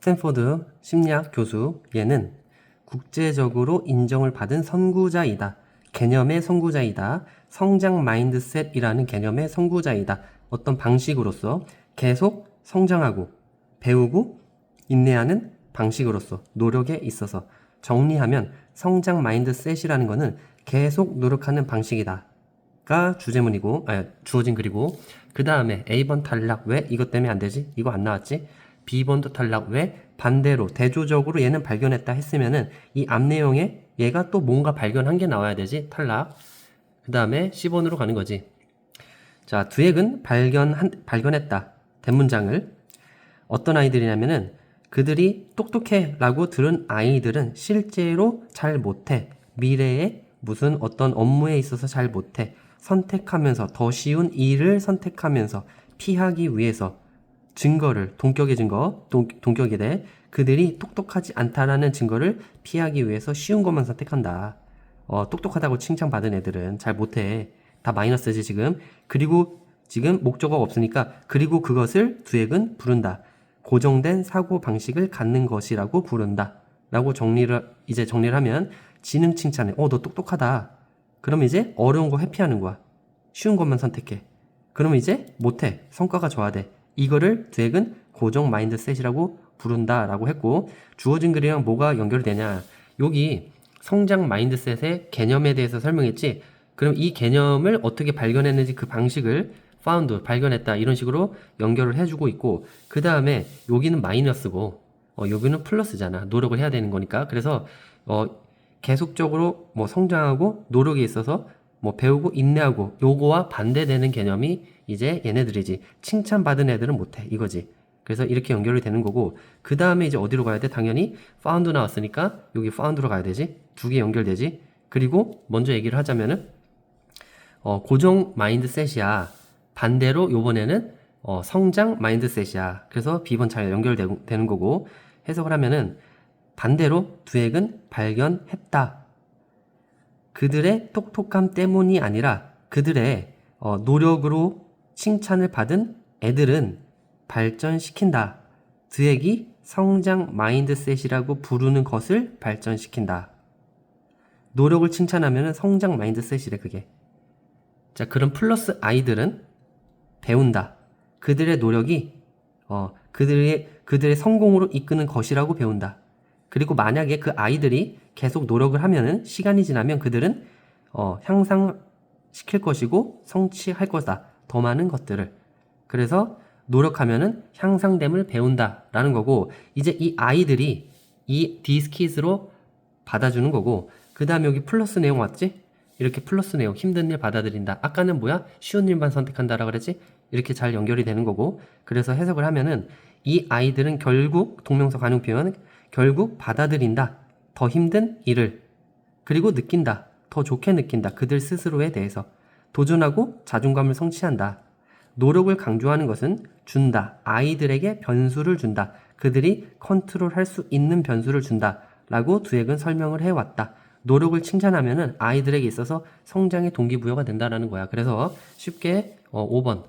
스탠포드 심리학 교수 얘는 국제적으로 인정을 받은 선구자이다. 개념의 선구자이다. 성장 마인드셋이라는 개념의 선구자이다. 어떤 방식으로서 계속 성장하고 배우고 인내하는 방식으로서 노력에 있어서 정리하면 성장 마인드셋이라는 것은 계속 노력하는 방식이다. 가 주제문이고 아, 주어진 글이고 그 다음에 A번 탈락 왜 이것 때문에 안 되지? 이거 안 나왔지? B번도 탈락 왜 반대로 대조적으로 얘는 발견했다 했으면은 이 앞 내용에 얘가 또 뭔가 발견한 게 나와야 되지? 탈락. 그 다음에 C번으로 가는 거지. 자 두획은 발견한 발견했다. 대문장을. 어떤 아이들이냐면은 그들이 똑똑해 라고 들은 아이들은 실제로 잘 못해. 미래에 무슨 어떤 업무에 있어서 잘 못해. 선택하면서 더 쉬운 일을 선택하면서 피하기 위해서 증거를 동격의 증거 동, 동격에 대해 그들이 똑똑하지 않다라는 증거를 피하기 위해서 쉬운 것만 선택한다. 어, 똑똑하다고 칭찬받은 애들은 잘 못해. 다 마이너스지 지금. 그리고 지금 목적어가 없으니까 그리고 그것을 두액은 부른다. 고정된 사고 방식을 갖는 것이라고 부른다. 라고 정리를 이제 정리를 하면 지능 칭찬해. 어, 너 똑똑하다. 그럼 이제 어려운 거 회피하는 거야. 쉬운 것만 선택해. 그러면 이제 못해. 성과가 좋아야 돼. 이거를 두액은 고정 마인드셋이라고 부른다라고 했고 주어진 글이랑 뭐가 연결이 되냐. 여기 성장 마인드셋의 개념에 대해서 설명했지. 그럼 이 개념을 어떻게 발견했는지 그 방식을 found 발견했다 이런 식으로 연결을 해주고 있고 그 다음에 여기는 마이너스고 어, 여기는 플러스잖아. 노력을 해야 되는 거니까. 그래서 어, 계속적으로 뭐 성장하고 노력에 있어서 뭐 배우고 인내하고 요거와 반대되는 개념이 이제 얘네들이지 칭찬받은 애들은 못해 이거지. 그래서 이렇게 연결이 되는 거고 그 다음에 이제 어디로 가야 돼? 당연히 found 나왔으니까 여기 found로 가야 되지? 두 개 연결되지? 그리고 먼저 얘기를 하자면은 어, 고정 마인드셋이야. 반대로 요번에는 어, 성장 마인드셋이야. 그래서 B번 잘 연결되는 거고. 해석을 하면은 반대로 두액은 발견했다 그들의 똑똑함 때문이 아니라 그들의 어, 노력으로 칭찬을 받은 애들은 발전시킨다. 드액이 성장 마인드셋이라고 부르는 것을 발전시킨다. 노력을 칭찬하면 성장 마인드셋이래 그게. 자 그럼 플러스 아이들은 배운다. 그들의 노력이 어, 그들의 그들의 성공으로 이끄는 것이라고 배운다. 그리고 만약에 그 아이들이 계속 노력을 하면은 시간이 지나면 그들은 어, 향상시킬 것이고 성취할 거다. 더 많은 것들을. 그래서 노력하면은 향상됨을 배운다라는 거고 이제 이 아이들이 이 디스킷으로 받아주는 거고 그 다음에 여기 플러스 내용 왔지? 이렇게 플러스 내용 힘든 일 받아들인다. 아까는 뭐야? 쉬운 일만 선택한다라 그랬지? 이렇게 잘 연결이 되는 거고 그래서 해석을 하면은 이 아이들은 결국 동명사 관용 표현 결국 받아들인다. 더 힘든 일을. 그리고 느낀다. 더 좋게 느낀다. 그들 스스로에 대해서. 도전하고 자존감을 성취한다. 노력을 강조하는 것은 준다. 아이들에게 변수를 준다. 그들이 컨트롤 할 수 있는 변수를 준다. 라고 두액은 설명을 해왔다. 노력을 칭찬하면은 아이들에게 있어서 성장의 동기부여가 된다라는 거야. 그래서 쉽게 어, 5번